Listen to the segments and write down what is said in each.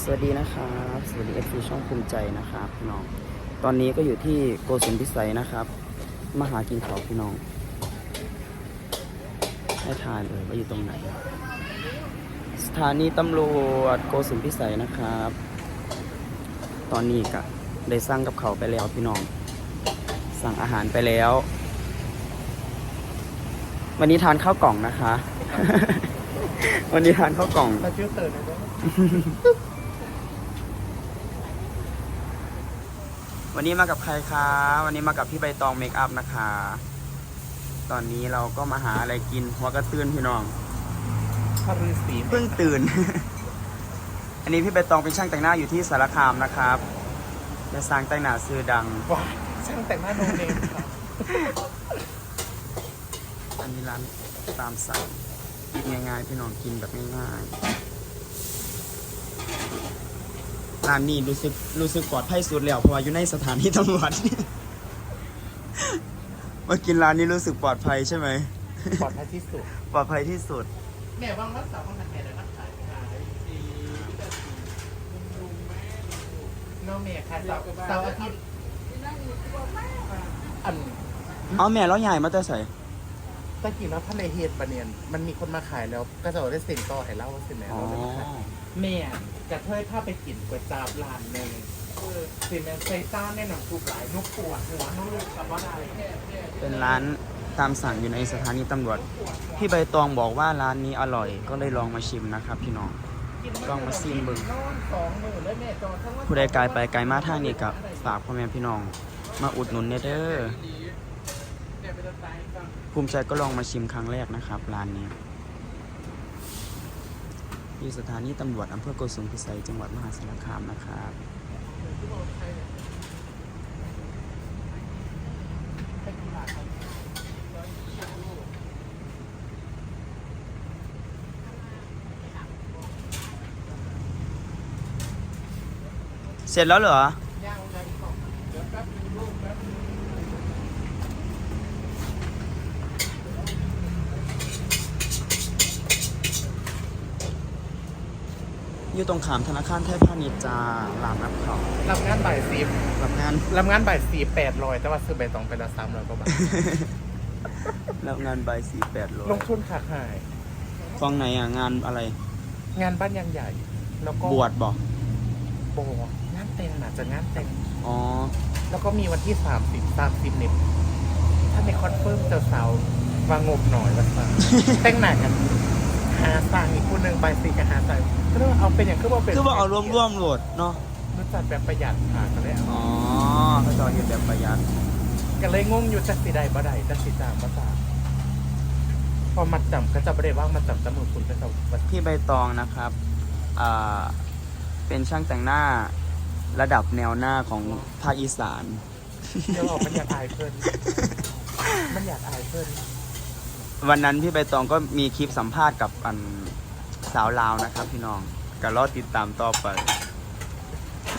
สวัสดีนะครับสวัสดีเอฟซีช่องภูมิใจนะครับพี่น้อง ตอนนี้ก็อยู่ที่โกสุมพิสัยนะครับมาหากินเขาวพี่น้องให้ทานเลยว่าอยู่ตรงไหน สถานีตำรวจโกสุมพิสัยนะครับ ตอนนี้ก็ได้สั่งกับเขาวไปแล้วพี่น้อง สั่งอาหารไปแล้ว วันนี้ทานข้าวกล่องนะคะ วันนี้ทานข้าวกล่องมาชื่อเติร์ดนะ วันนี้มากับใครคะ วันนี้มากับพี่ใบตองเมคอัพนะคะ ตอนนี้เราก็มาหาอะไรกินหัวกระตื้นพี่น้องพระฤาษีเพิ่งตื่น อันนี้พี่ใบตองเป็นช่างแต่งหน้าอยู่ที่สารคามนะครับและสร้างแต่งหน้าซื้อดัง ว้ายช่างแต่งหน้าโนเนมค่ะอันนี้ร้านตามสั่งกินง่ายๆพี่น้องกินแบบง่ายๆ ร้านนี้รู้สึกรู้สึกปลอดภัยสุดแล้วเพราะว่าอยู่ในสถานที่ตำรวจ มากินร้านนี้รู้สึกปลอดภัยใช่ไหม ปลอดภัยที่สุด ปลอดภัยที่สุด แม่ว่างรักษาห้องทันแม่เลยรักษาขายดีน้องแม่ค่ะเสาร์เสาร์อาทิตย์อัน เอาแม่แล้วใหญ่มาแต่ใส่ ตะกี้เราทะเลเฮดปะเนียนมันมีคนมาขายแล้วก็จะได้เซ็นต่อให้เล่าว่าเซ็นแม่อ๋อเราเลยมาขายแม่กระเทยถ้าไปกินก๋วยจั๊บร้านหนึ่งสิแม่ใส่ต้านแน่นอนกูหลายนุกปวดหัวนุกกับว่าอะไรเป็นร้านตามสั่งอยู่ในสถานีตำรวจ พี่ใบตองบอกว่าร้านนี้อร่อย ก็เลยลองมาชิมนะครับ พี่น้องต้องมาซิมเบิ่งนอนสองมือเลยแม่จอทั้งวันผู้ใดไกลไปไกลมาทางนี้กับฝากพ่อแม่พี่น้อง มาอุดหนุนเนเด้อ ภูมิใจก็ลองมาชิมครั้งแรกนะครับร้านนี้ที่สถานีตำรวจอำเภอโกสุมพิสัยจังหวัดมหาสารคามนะครับเสร็จแล้วเหรอ อยู่ตรงขามธนาคารไทยพาณิชย์จ้าร้านนับเขารับงานบ่ายสิบรับงาน รับงานบ่ายสี่แปดร้อยแต่ว่าซื้อใบตองไปละสามร้อยกว่าบาท รับงานใบสี่แปดร้อยลงทุนขาขายฟังไหนอะงานอะไร งานบ้านยางใหญ่ แล้วก็บวชบอกโบงานแต่งน่ะจะงานแต่งอ๋อ แล้วก็มีวันที่สามสิบสามสิบเนี่ยถ้าในคอนเฟิร์มเจ้าสาววางงบหน่อยวันสามแต่งหน้ากัน หาสั่งอีกคนหนึ่งใบสีกับหาสั่งก็เลยว่าเอาเป็นอย่างคือว่าเป็นคือว่าเอารวมร่วมๆโหลดเนาะรู้จักแบบประหยัดค่ะก็เลยเอาอ๋อเขาจะเอาเห็นแบบประหยัดก็เลยงงอยู่จักสีใดบ่ใดจักสีจางบ่จางพอมัดจำก็จะไม่ได้ว่างมัดจำจำมือคุณก็จะวัดพี่ใบตองนะครับอ่าเป็นช่างแต่งหน้าระดับแนวหน้าของภาคอีสาน เดี๋ยวออกมันอยากอายเพิ่นมันอยากอายเพิ่น วันนั้นพี่ใบตองก็มีคลิปสัมภาษณ์กับอันสาวลาวนะครับพี่น้องก็รอติดตามต่อไป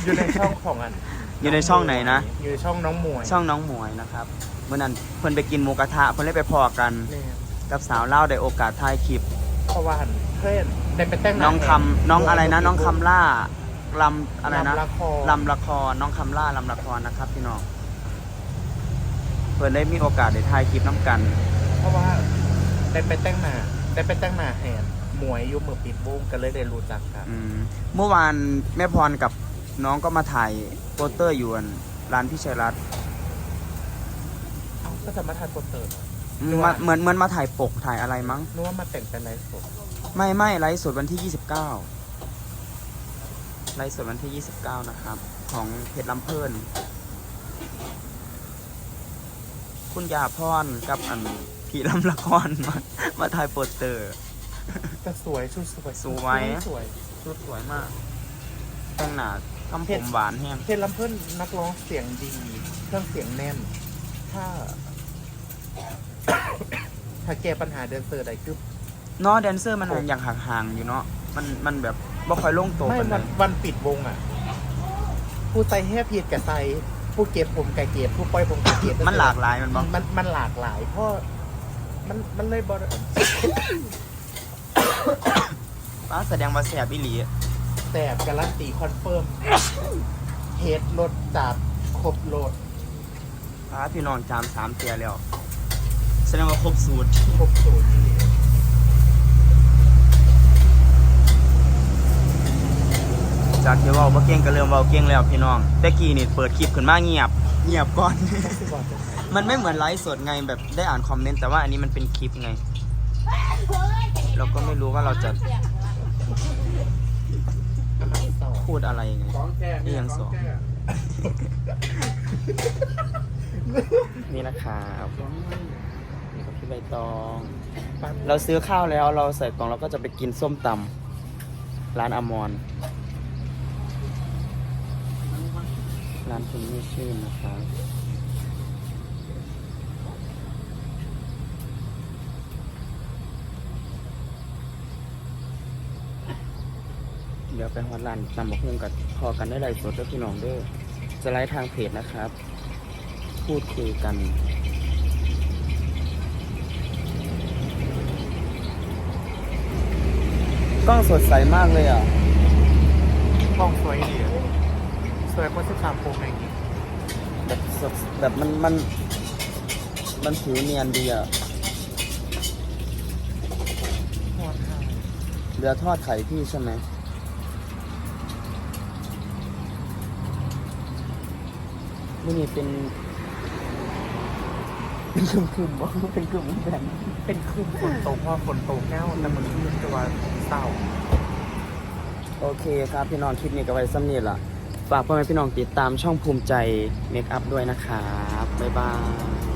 อยู่ในช่องของอันอยู่ในช่องไหนนะ อยู่ในช่องน้องมวยช่องน้องหมวยนะครับเมื่อนั้นเพิ่นไปกินหมูกระทะเพิ่นเลยไปพอกันเนี่ยกับสาวลาวได้โอกาสถ่ายคลิป เพราะว่าอันเพื่อนได้ไปแต่งหาน้องคำน้องอะไรนะ น้องคำล่าลำอะไรนะลำละครลำละครน้องคำล่าลำละครนะครับ พี่น้องเพิ่นได้มีโอกาสได้ถ่ายคลิปน้ำกัน เพราะว่า ได้ไปแต่งหน้าได้ไปแต่งหน้าแหนหมวยอยุ่มือปิดบุ้งกันเลยได้รู้จักกันอืมเมื่อวานแม่พรกับน้องก็มาถ่ายโปสเตอร์อยู่อันร้านพี่ชัยรัตน์เอ้าก็จะมาถ่ายโปสเตอร์เหรอ อืมมาเหมือนเหมือนมาถ่ายปกถ่ายอะไรมั้ง นึกว่ามาแต่งเป็นไลฟ์สดไม่ไม่ไลฟ์สดวันที่ 29ไลฟ์สดวันที่ 29 นะครับ ของเพชรลำเพลิน คุณยาพรกับอันพี่ลำละครมามาถ่ายโปสเตอร์ แต่สวยชุดสวยสวย สวยชุดสวยมาก แต่งหน้าทำผมหวานแห้งเพลงลำเพิ่นนักร้องเสียงดี เครื่องเสียงแน่น ถ้า ถ้าแก้ปัญหาเดนเซอร์ใดคือเนาะแดนเซอร์มันอย่างห่างๆอยู่เนาะมันมันแบบบ่ค่อยโล่งตัวไม่กันเลวันยวันปิดวงอะ ผู้ใส่แห่ผิดกับใส่ผู้เก็บผมกับเก็บผู้ปล่อยผมกับเก็บมันหลากหลายมันบอกมันมันหลากหลายเพราะ มันมันเลยบอป้าแสดงว่าแสบอีหลีแสบการันตีคอนเฟิร์มเฮดรสจัดครบรสพาพี่น้องจามสามเตียแล้ว แสดงว่าครบสูตรครบสูตรที่จากที่เว่าบ่เก่งก็เริ่มเว้าเก่งแล้วพี่น้องแต่กี้นี่เปิดคลิปขึ้นมาเงียบ เงียบก่อนที่บอกจะใส่ มันไม่เหมือนไลฟ์สดไงแบบได้อ่านคอมเมนต์แต่ว่าอันนี้มันเป็นคลิปไง เราก็ไม่รู้ว่าเราจะพูดอะไรไงนี่ยังสองนี่นะครับนี่กับพี่ใบตอง เราซื้อข้าวแล้วเราใส่กล่องเราก็จะไปกินส้มตำร้านอมรร้านคุณไม่ชื่อนะครับ ดี๋ยวไปฮอดร้านนำมาหุ้งกับพอกันได้ไลฟ์สดด้วยพี่น้องเด้อจะไลฟ์ทางเพจนะครับ พูดคุยกันกล้องสดใสมากเลยอะ กล้องสวยดีอะสวยกว่า13โปรแม็กอีกแบบสดแบบมันมัน มันผิวเนียนดีอะ หัวไทยเรือทอดไข่พี่ใช่ไหม นี่นี่เป็น เป็นคุมคุมๆบอกว่าเป็นคุมแบบเป็นคืนฝนตกเพราะฝนตกแน่วแต่มันคืนจะว่าเศร้า โอเคครับ พี่น้องคลิปนี้ก็ไว้ซ้ำนี่ล่ะ ฝากพ่อแม่พี่น้องติดตามช่องภูมิใจเมคอัพด้วยนะครับ บ๊ายบาย